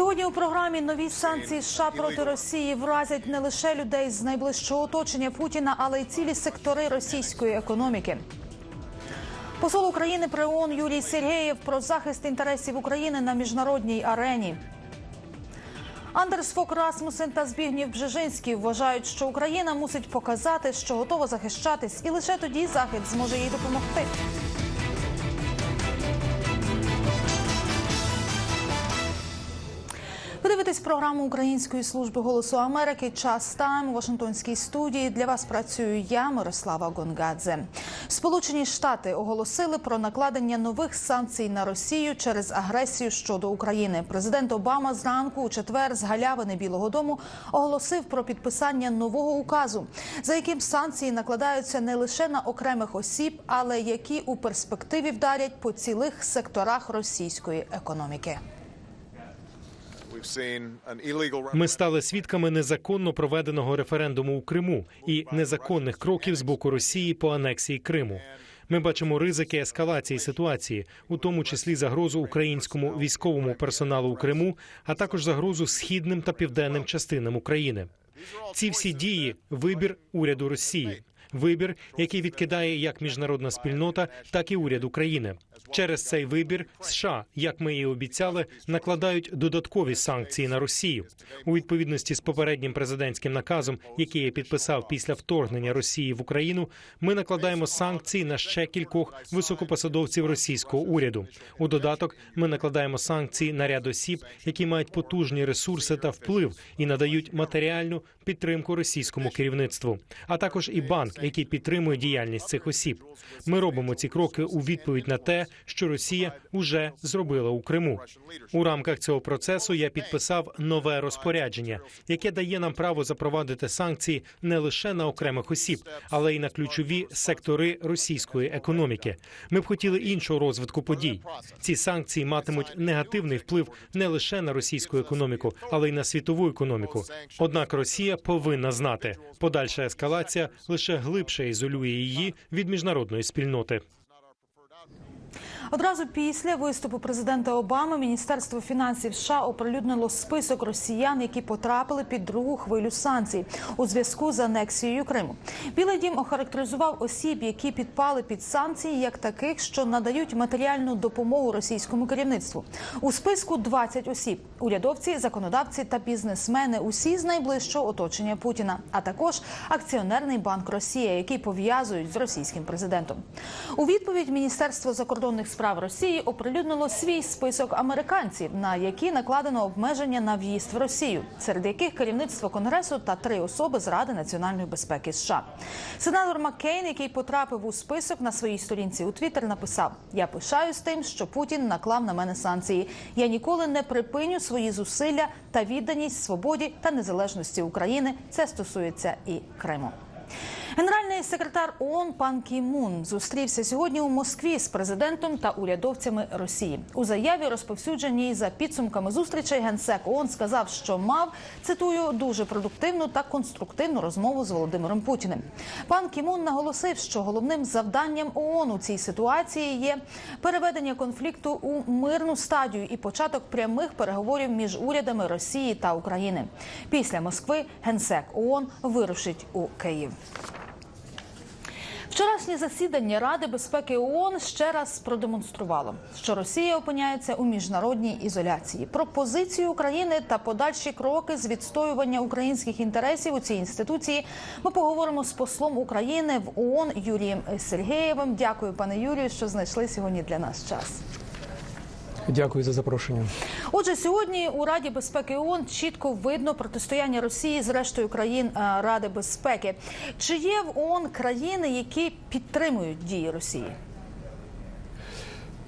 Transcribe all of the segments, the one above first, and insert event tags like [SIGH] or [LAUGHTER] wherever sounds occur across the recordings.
Сьогодні у програмі нові санкції США проти Росії вразять не лише людей з найближчого оточення Путіна, але й цілі сектори російської економіки. Посол України при ООН Юрій Сергеєв про захист інтересів України на міжнародній арені. Андерс Фок Расмусен та Збігнів Бжежинський вважають, що Україна мусить показати, що готова захищатись, і лише тоді Захід зможе їй допомогти. Програму Української служби голосу Америки. Час тайм у Вашингтонській студії. Для вас працюю я, Мирослава Гонгадзе. Сполучені Штати оголосили про накладення нових санкцій на Росію через агресію щодо України. Президент Обама зранку у четвер з галявини Білого Дому оголосив про підписання нового указу, за яким санкції накладаються не лише на окремих осіб, але які у перспективі вдарять по цілих секторах російської економіки. Ми стали свідками незаконно проведеного референдуму у Криму і незаконних кроків з боку Росії по анексії Криму. Ми бачимо ризики ескалації ситуації, у тому числі загрозу українському військовому персоналу у Криму, а також загрозу східним та південним частинам України. Ці всі дії вибір уряду Росії. Вибір, який відкидає як міжнародна спільнота, так і уряд України. Через цей вибір США, як ми і обіцяли, накладають додаткові санкції на Росію у відповідності з попереднім президентським наказом, який я підписав після вторгнення Росії в Україну. Ми накладаємо санкції на ще кількох високопосадовців російського уряду. У додаток ми накладаємо санкції на ряд осіб, які мають потужні ресурси та вплив і надають матеріальну підтримку російському керівництву, а також і банк, який підтримує діяльність цих осіб. Ми робимо ці кроки у відповідь на те, що Росія вже зробила у Криму. У рамках цього процесу я підписав нове розпорядження, яке дає нам право запровадити санкції не лише на окремих осіб, але й на ключові сектори російської економіки. Ми б хотіли іншого розвитку подій. Ці санкції матимуть негативний вплив не лише на російську економіку, але й на світову економіку. Однак Росія повинна знати, подальша ескалація лише глибше ізолює її від міжнародної спільноти. Одразу після виступу президента Обами Міністерство фінансів США оприлюднило список росіян, які потрапили під другу хвилю санкцій у зв'язку з анексією Криму. Білий дім охарактеризував осіб, які підпали під санкції, як таких, що надають матеріальну допомогу російському керівництву. У списку 20 осіб: урядовці, законодавці та бізнесмени, усі з найближчого оточення Путіна, а також акціонерний банк Росія, який пов'язують з російським президентом. У відповідь Міністерство закордонних справ Росії оприлюднило свій список американців, на які накладено обмеження на в'їзд в Росію, серед яких керівництво конгресу та три особи з Ради національної безпеки США. Сенатор Маккейн, який потрапив у список на своїй сторінці у Твіттер, написав: Я пишаюсь тим, що Путін наклав на мене санкції. Я ніколи не припиню свої зусилля та відданість свободі та незалежності України. Це стосується і Криму. Генеральний секретар ООН пан Кі Мун зустрівся сьогодні у Москві з президентом та урядовцями Росії. У заяві, розповсюдженій за підсумками зустрічей, генсек ООН сказав, що мав цитую дуже продуктивну та конструктивну розмову з Володимиром Путіним. Пан Кі Мун наголосив, що головним завданням ООН у цій ситуації є переведення конфлікту у мирну стадію і початок прямих переговорів між урядами Росії та України. Після Москви генсек ООН вирушить у Київ. Вчорашнє засідання Ради безпеки ООН ще раз продемонструвало, що Росія опиняється у міжнародній ізоляції. Про позицію України та подальші кроки з відстоювання українських інтересів у цій інституції ми поговоримо з послом України в ООН Юрієм Сергеєвим. Дякую, пане Юрію, що знайшли сьогодні для нас час. Дякую за запрошення. Отже, сьогодні у Раді безпеки ООН чітко видно протистояння Росії з рештою країн е, Ради безпеки. Чи є в ООН країни, які підтримують дії Росії?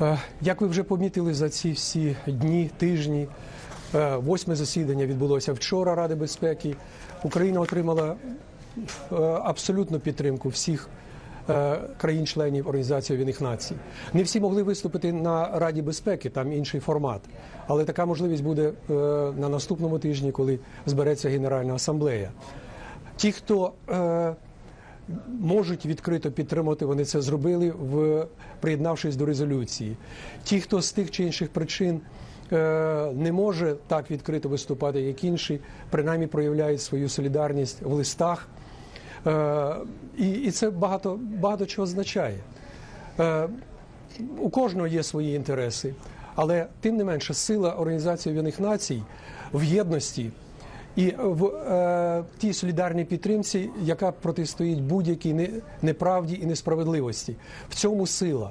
Е, Як ви вже помітили за ці всі дні, тижні, е, восьме засідання відбулося вчора Ради безпеки. Україна отримала абсолютну підтримку всіх країн-членів Організації Об'єднаних Націй. Не всі могли виступити на Раді безпеки, там інший формат. Але така можливість буде е, на наступному тижні, коли збереться Генеральна асамблея. Ті, хто е, можуть відкрито підтримати, вони це зробили, в приєднавшись до резолюції. Ті, хто з тих чи інших причин е, не може так відкрито виступати, як інші, принаймні проявляють свою солідарність в листах. Е, І, і це багато, багато чого означає. Е, У кожного є свої інтереси, але тим не менше сила Організації Об'єднаних Націй в єдності і в е, тій солідарній підтримці, яка протистоїть будь-якій не- неправді і несправедливості. В цьому сила.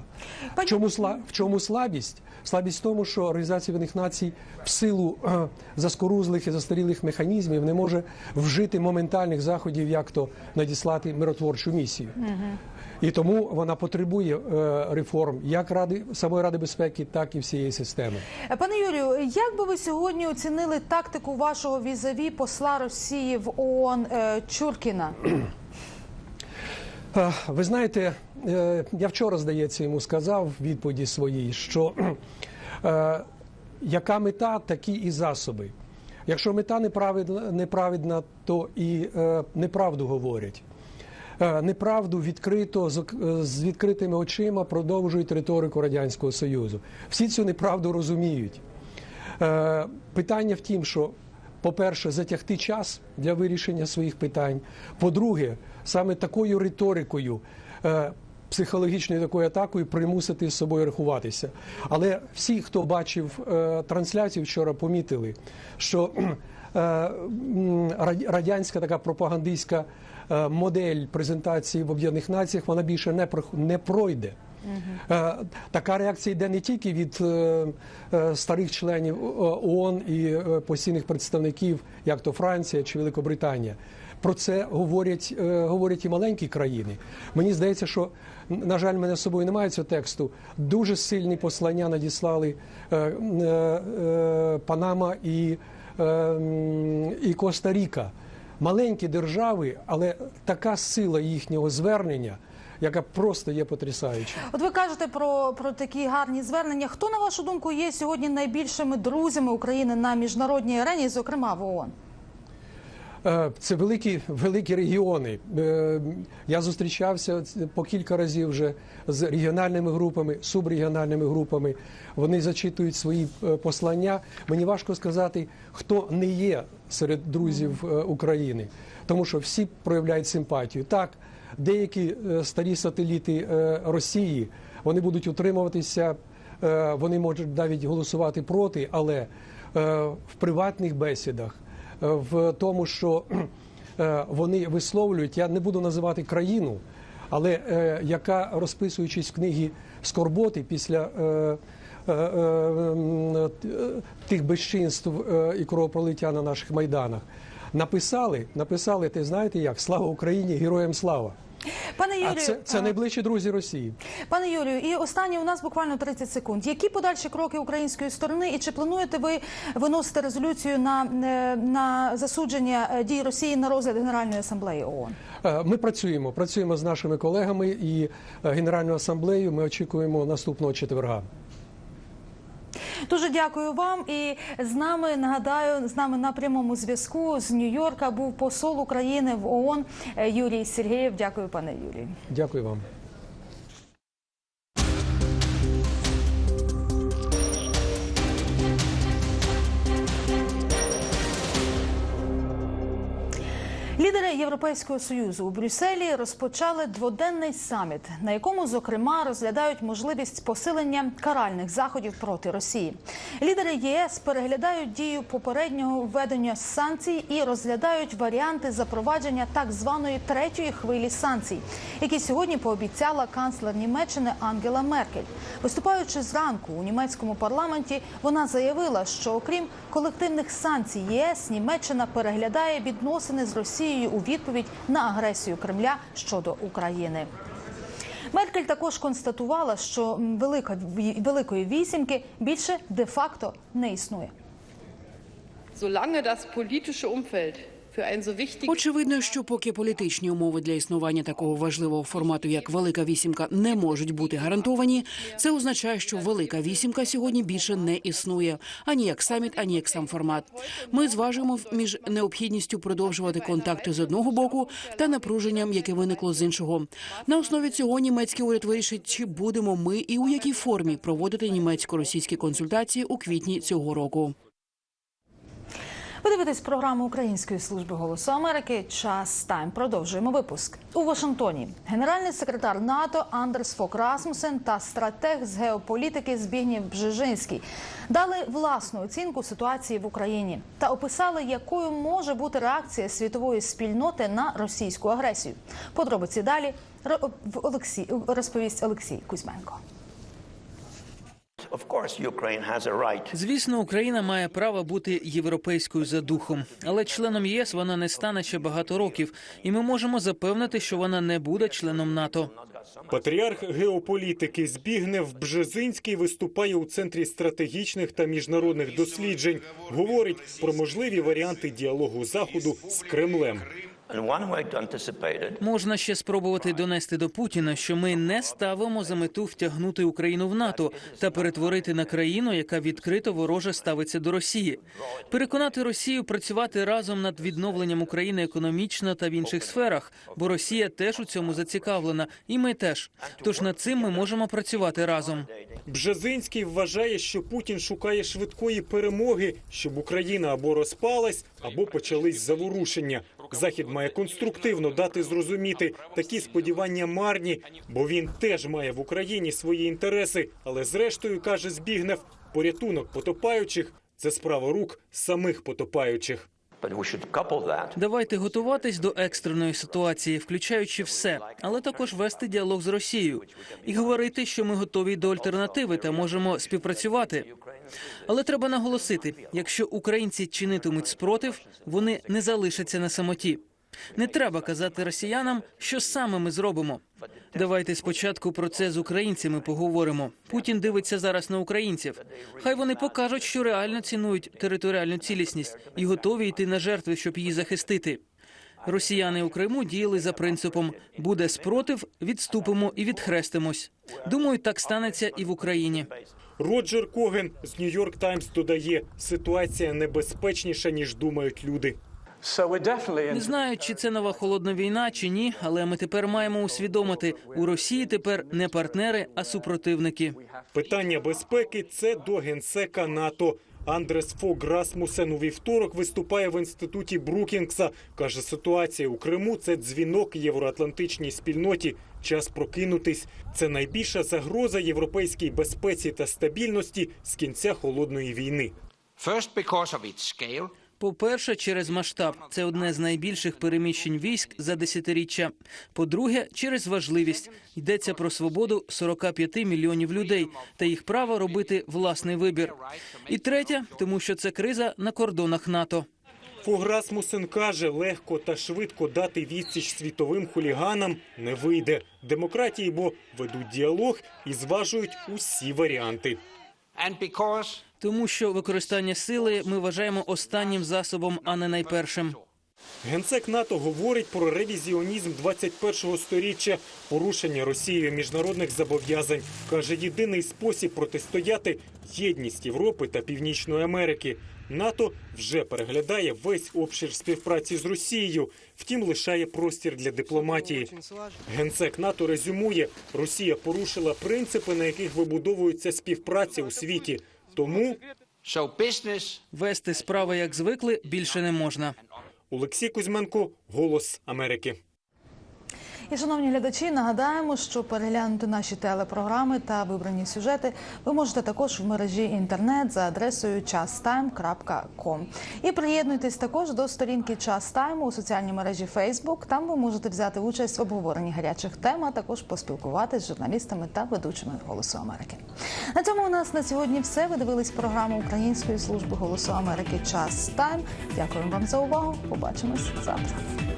В чому, сла, в чому слабість? Слабість в тому, що Організація Об'єднаних Націй в силу е, заскорузлих і застарілих механізмів не може вжити моментальних заходів, як то надіслати миротворчу місію. І тому вона потребує е, реформ як ради самої ради безпеки, так і всієї системи. Пане Юрію, як би ви сьогодні оцінили тактику вашого візаві посла Росії в ООН е, Чуркіна? Ви знаєте, е, я вчора, здається, йому сказав в відповіді своїй, що яка мета, такі і засоби. Якщо мета неправедна, неправедна то і неправду говорять. Е, Неправду відкрито з, відкритими очима продовжують риторику Радянського Союзу. Всі цю неправду розуміють. Е, Питання в тім, що, по-перше, затягти час для вирішення своїх питань. По-друге, саме такою риторикою, е, психологічною такою атакою примусити з собою рахуватися. Але всі, хто бачив е, трансляцію вчора, помітили, що е, радянська така пропагандистська е, модель презентації в Об'єднаних Націях вона більше не пройде. Е, Така реакція йде не тільки від е, е, старих членів е, ООН і е, постійних представників, як то Франція чи Великобританія. Про це говорять, е, говорять і маленькі країни. Мені здається, що на жаль, мене з собою немає цього тексту. Дуже сильні послання надіслали е, е, е, Панама і, е, і Коста-Ріка. Маленькі держави, але така сила їхнього звернення, яка просто є потрясаюча. От ви кажете про, про такі гарні звернення. Хто на вашу думку є сьогодні найбільшими друзями України на міжнародній арені, зокрема в ООН? Е, Це великі, великі регіони. Е, Я зустрічався по кілька разів вже з регіональними групами, субрегіональними групами. Вони зачитують свої е, послання. Мені важко сказати, хто не є серед друзів України, тому що всі проявляють симпатію. Так, деякі старі сателіти Росії вони будуть утримуватися, вони можуть навіть голосувати проти, але в приватних бесідах в тому, що [CLEARS THROAT] е, вони висловлюють, я не буду називати країну, але е, яка розписуючись в книгі скорботи після е, тих безчинств і кровопролиття на наших майданах, написали, написали, ти знаєте як, слава Україні, героям слава. Пане Юрію, А це, це найближчі друзі Росії. пане Юрію, і останнє у нас буквально 30 секунд. Які подальші кроки української сторони, і чи плануєте ви виносити резолюцію на, е, на засудження е, дій Росії на розгляд Генеральної асамблеї ООН? Е, Ми працюємо, працюємо з нашими колегами і е, Генеральною асамблеєю. Ми очікуємо наступного четверга. Дуже дякую вам. І з нами нагадаю, з нами на прямому зв'язку з Нью-Йорка був посол України в ООН е, Юрій Сергієв. Дякую, пане Юрію. Дякую вам. Лідери Європейського союзу у Брюсселі розпочали дводенний саміт, на якому зокрема розглядають можливість посилення каральних заходів проти Росії. Лідери ЄС переглядають дію попереднього введення санкцій і розглядають варіанти запровадження так званої третьої хвилі санкцій, які сьогодні пообіцяла канцлер Німеччини Ангела Меркель. Виступаючи зранку у німецькому парламенті, вона заявила, що окрім колективних санкцій ЄС, Німеччина переглядає відносини з Росією у відповідь на агресію Кремля щодо України. Меркель також констатувала, що велика великої вісімки більше де-факто не існує. Solange das politische Umfeld Очевидно, що поки політичні умови для існування такого важливого формату, як Велика Вісімка, не можуть бути гарантовані, це означає, що Велика Вісімка сьогодні більше не існує ані як саміт, ані як сам формат. Ми зважуємо між необхідністю продовжувати контакти з одного боку та напруженням, яке виникло з іншого. На основі цього німецький уряд вирішить, чи будемо ми і у якій формі проводити німецько-російські консультації у квітні цього року. Ви дивитесь програму Української служби голосу Америки. Час тайм. Продовжуємо випуск у Вашингтоні. Генеральний секретар НАТО Андерс Фок Расмусен та стратег з геополітики Збігнєв Бжежинський дали власну оцінку ситуації в Україні та описали, якою може бути реакція світової спільноти на російську агресію. Подробиці далі Олексій розповість Олексій Кузьменко. Звісно, Україна має право бути європейською за духом, але членом ЄС вона не стане ще багато років, і ми можемо запевнити, що вона не буде членом НАТО. Патріарх геополітики Збігнев Бжезинський виступає у центрі стратегічних та міжнародних досліджень. Говорить про можливі варіанти діалогу заходу з Кремлем. Можна ще спробувати донести до Путіна, що ми не ставимо за мету втягнути Україну в НАТО та перетворити на країну, яка відкрито вороже ставиться до Росії. Переконати Росію працювати разом над відновленням України економічно та в інших сферах, бо Росія теж у цьому зацікавлена, і ми теж. Тож над цим ми можемо працювати разом. Бжезинський вважає, що Путін шукає швидкої перемоги, щоб Україна або розпалась, або почались заворушення. Захід має конструктивно дати зрозуміти такі сподівання марні, бо він теж має в Україні свої інтереси. Але зрештою каже Збігнев, порятунок потопаючих це справа рук самих потопаючих. Давайте готуватись до екстреної ситуації, включаючи все, але також вести діалог з Росією і говорити, що ми готові до альтернативи та можемо співпрацювати. Але треба наголосити: якщо українці чинитимуть спротив, вони не залишаться на самоті. Не треба казати росіянам, що саме ми зробимо. Давайте спочатку про це з українцями поговоримо. Путін дивиться зараз на українців. Хай вони покажуть, що реально цінують територіальну цілісність і готові йти на жертви, щоб її захистити. Росіяни у Криму діяли за принципом буде спротив, відступимо і відхрестимось. Думаю, так станеться і в Україні. Роджер Коген з Нью-Йорк Таймс додає, ситуація небезпечніша ніж думають люди. Не знаю, чи це нова холодна війна, чи ні, але ми тепер маємо усвідомити, у Росії тепер не партнери, а супротивники. Питання безпеки це до генсека НАТО. Андрес Фог Расмусен у вівторок виступає в інституті Брукінгса. каже, ситуація у Криму це дзвінок євроатлантичній спільноті. Час прокинутись. Це найбільша загроза європейській безпеці та стабільності з кінця холодної війни. По-перше, через масштаб це одне з найбільших переміщень військ за десятиріччя. По-друге, через важливість йдеться про свободу 45 мільйонів людей та їх право робити власний вибір. І третє, тому що це криза на кордонах НАТО. Фог Расмусен каже, легко та швидко дати відсіч світовим хуліганам не вийде. Демократії, бо ведуть діалог і зважують усі варіанти. Тому що використання сили ми вважаємо останнім засобом, а не найпершим. Генсек НАТО говорить про ревізіонізм 21-го сторіччя, порушення Росією міжнародних зобов'язань. Каже, єдиний спосіб протистояти єдність Європи та Північної Америки. НАТО вже переглядає весь обшир співпраці з Росією, втім лишає простір для дипломатії. Генсек НАТО резюмує, Росія порушила принципи, на яких вибудовується співпраця у світі. Тому Вести справи як звикли більше не можна. Олексій Кузьменко, Голос Америки. І, шановні глядачі, нагадаємо, що переглянути наші телепрограми та вибрані сюжети ви можете також в мережі інтернет за адресою chastime.com. І приєднуйтесь також до сторінки Час Тайму у соціальній мережі Facebook. Там ви можете взяти участь в обговоренні гарячих тем, а також поспілкуватися з журналістами та ведучими Голосу Америки. На цьому у нас на сьогодні все. Ви дивились програму Української служби Голосу Америки Час Тайм. Дякуємо вам за увагу. Побачимось завтра.